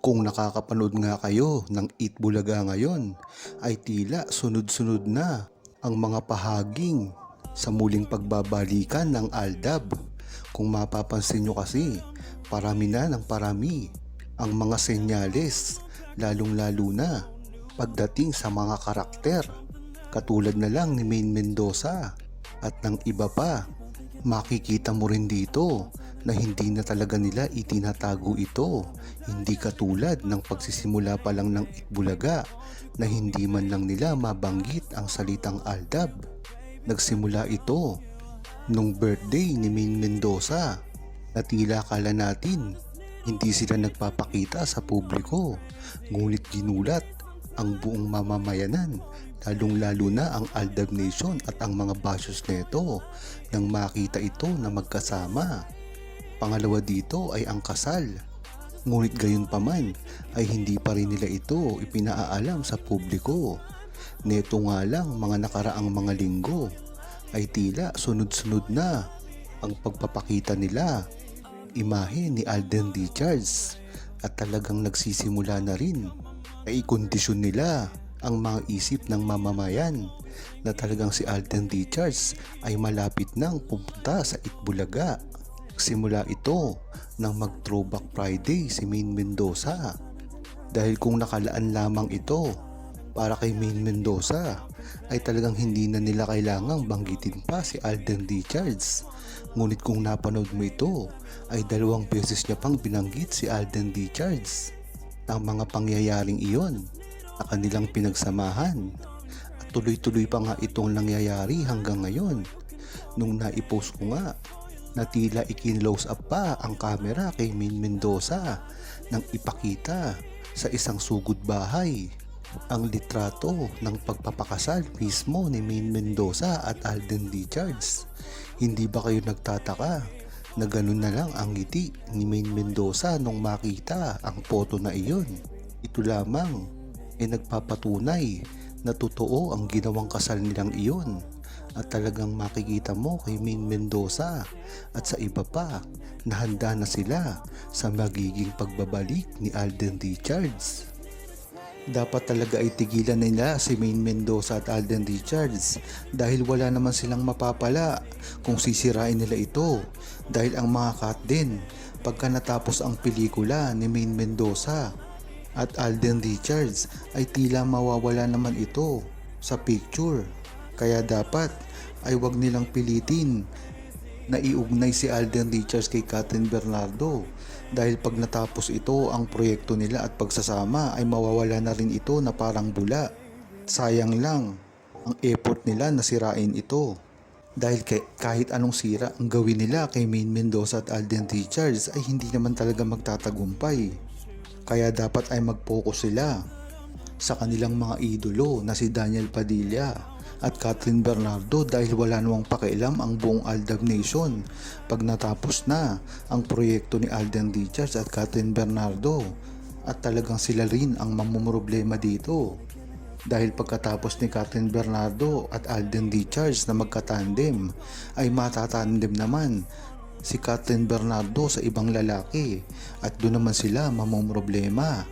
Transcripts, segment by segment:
Kung nakakapanood nga kayo ng Eat Bulaga ngayon, ay tila sunod-sunod na ang mga pahaging sa muling pagbabalikan ng Aldab. Kung mapapansin nyo kasi, parami na ng parami ang mga senyales, lalong-lalo na pagdating sa mga karakter. Katulad na lang ni Main Mendoza at ng iba pa. Makikita mo rin dito na hindi na talaga nila itinatago ito. Hindi katulad ng pagsisimula pa lang ng Itbulaga na hindi man lang nila mabanggit ang salitang Aldab. Nagsimula ito nung birthday ni Main Mendoza na tila kala natin hindi sila nagpapakita sa publiko ngunit ginulat ang buong mamamayanan lalong lalo na ang Aldab Nation at ang mga basyos nito nang makita ito na magkasama. Pangalawa dito ay ang kasal. Ngunit gayon pa man ay hindi pa rin nila ito ipinaalam sa publiko. Neto nga lang mga nakaraang mga linggo ay tila sunod-sunod na ang pagpapakita nila imahe ni Alden Richards at talagang nagsisimula na rin ay ikondisyon nila ang mga isip ng mamamayan na talagang si Alden Richards ay malapit nang pumunta sa Itbulaga. Simula ito nang mag throwback Friday si Main Mendoza dahil kung nakalaan lamang ito para kay Main Mendoza ay talagang hindi na nila kailangang banggitin pa si Alden Richards. Ngunit kung napanood mo ito ay dalawang beses niya pang binanggit si Alden Richards. Ang mga pangyayaring iyon na kanilang pinagsamahan at tuloy-tuloy pa nga itong nangyayari hanggang ngayon. Nung naipost ko nga na tila ikinlose up pa ang camera kay Min Mendoza nang ipakita sa isang sugod bahay ang litrato ng pagpapakasal mismo ni Min Mendoza at Alden Richards. Hindi ba kayo nagtataka na ganun na lang ang ngiti ni Main Mendoza nung makita ang photo na iyon? Ito lamang ay nagpapatunay na totoo ang ginawang kasal nilang iyon at talagang makikita mo kay Main Mendoza at sa iba pa na handa na sila sa magiging pagbabalik ni Alden Richards. Dapat talaga ay tigilan nila si Main Mendoza at Alden Richards dahil wala naman silang mapapala kung sisirain nila ito dahil ang mga cut din pagka natapos ang pelikula ni Main Mendoza at Alden Richards ay tila mawawala naman ito sa picture kaya dapat ay wag nilang pilitin na iugnay si Alden Richards kay Catherine Bernardo dahil pag natapos ito ang proyekto nila at pagsasama ay mawawala na rin ito na parang bula. Sayang lang ang effort nila na sirain ito. Dahil kahit anong sira ang gawin nila kay Main Mendoza at Alden Richards ay hindi naman talaga magtatagumpay. Kaya dapat ay mag-focus sila sa kanilang mga idolo na si Daniel Padilla at Catherine Bernardo dahil wala namang pakialam ang buong Aldab Nation. Pag natapos na ang proyekto ni Alden Richards at Catherine Bernardo at talagang sila rin ang mamumroblema dito. Dahil pagkatapos ni Catherine Bernardo at Alden Richards na magkatandem ay matatandem naman si Catherine Bernardo sa ibang lalaki. At doon naman sila mamumroblema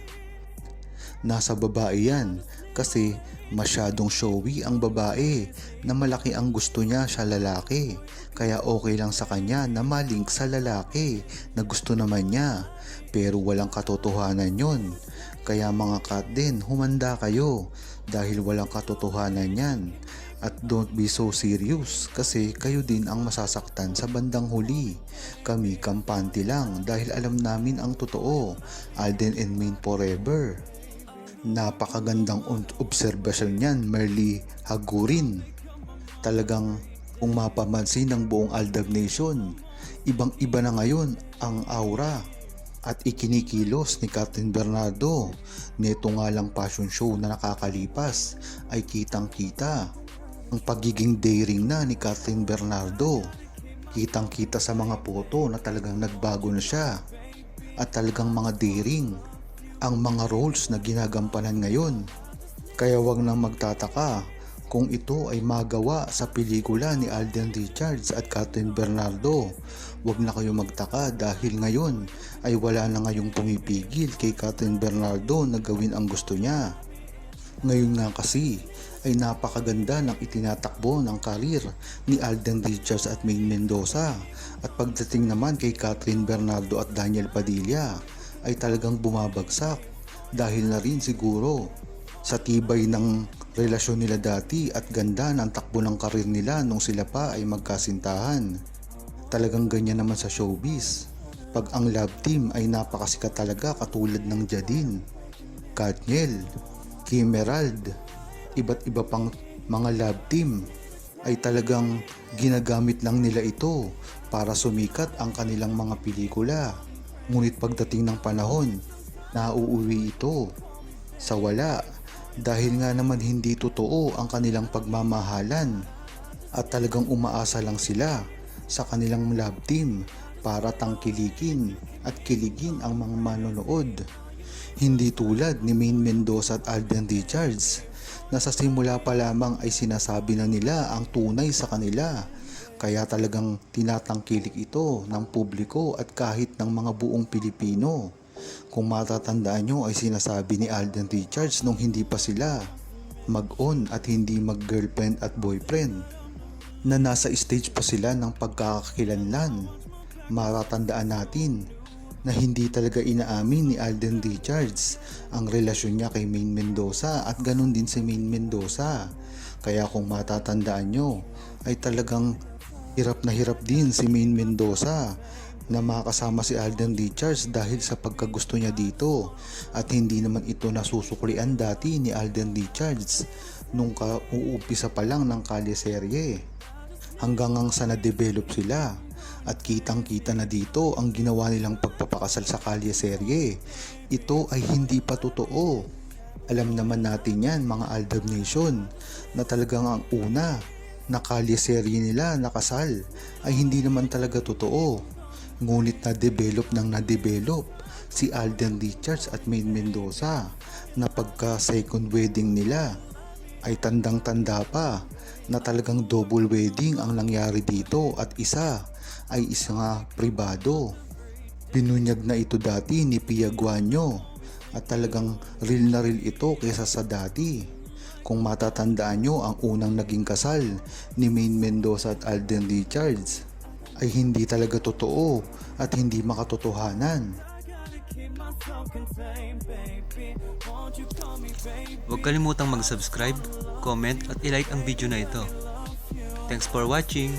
nasa babae yan kasi masyadong showy ang babae na malaki ang gusto niya sa lalaki kaya okay lang sa kanya na malink sa lalaki na gusto naman niya pero walang katotohanan yon kaya mga kat din humanda kayo dahil walang katotohanan yan at don't be so serious kasi kayo din ang masasaktan sa bandang huli. Kami kampante lang dahil alam namin ang totoo. Alden and Main forever. Napakagandang obserbasyon niyan, Merly Hagurin. Talagang kung mapamansin ng buong Aldab Nation, ibang-iba na ngayon ang aura at ikinikilos ni Captain Bernardo. Neto nga lang passion show na nakakalipas ay kitang kita ang pagiging daring na ni Captain Bernardo. Kitang kita sa mga foto na talagang nagbago na siya at talagang mga daring ang mga roles na ginagampanan ngayon. Kaya wag nang magtataka kung ito ay magawa sa pelikula ni Alden Richards at Catherine Bernardo. Huwag na kayo magtaka dahil ngayon ay wala na ngayong pumipigil kay Catherine Bernardo na gawin ang gusto niya. Ngayon nga kasi ay napakaganda ng itinatakbo ng karir ni Alden Richards at Maine Mendoza at pagdating naman kay Catherine Bernardo at Daniel Padilla ay talagang bumabagsak dahil na rin siguro sa tibay ng relasyon nila dati at ganda ng takbo ng karir nila nung sila pa ay magkasintahan. Talagang ganyan naman sa showbiz. Pag ang love team ay napakasikat talaga katulad ng Jadine, Katniel, Kim Emerald, iba't iba pang mga love team ay talagang ginagamit lang nila ito para sumikat ang kanilang mga pelikula. Ngunit pagdating ng panahon, nauuwi ito sa wala dahil nga naman hindi totoo ang kanilang pagmamahalan at talagang umaasa lang sila sa kanilang love team para tangkilikin at kiligin ang mga manonood. Hindi tulad ni Maine Mendoza at Alden Richards na sa simula pa lamang ay sinasabi na nila ang tunay sa kanila kaya talagang tinatangkilik ito ng publiko at kahit ng mga buong Pilipino. Kung matatandaan nyo ay sinasabi ni Alden Richards nung hindi pa sila mag-on at hindi mag-girlfriend at boyfriend na nasa stage pa sila ng pagkakakilanlan. Matatandaan natin na hindi talaga inaamin ni Alden Richards ang relasyon niya kay Maine Mendoza at ganun din si Maine Mendoza. Kaya kung matatandaan nyo ay talagang hirap na hirap din si Maine Mendoza na makasama si Alden Richards dahil sa pagkagusto niya dito. At hindi naman ito nasusuklian dati ni Alden Richards nung kauumpisa pa lang ng kalyeserye. Hanggang ang sa na-develop sila at kitang kita na dito ang ginawa nilang pagpapakasal sa kalyeserye. Ito ay hindi pa totoo. Alam naman natin yan mga Aldab Nation na talagang ang una na kalyeserye nila nakasal ay hindi naman talaga totoo Ngunit na-develop ng na-develop si Alden Richards at Maine Mendoza na pagka second wedding nila ay tandang-tanda pa na talagang double wedding ang nangyari dito at isa ay isa nga pribado. Binunyag na ito dati ni Pia Guanyo at talagang real na real ito kesa sa dati. Kung matatandaan nyo ang unang naging kasal ni Maine Mendoza at Alden Richards ay hindi talaga totoo at hindi makatotohanan. Huwag kalimutang mag-subscribe, comment at ilike ang video na ito. Thanks for watching!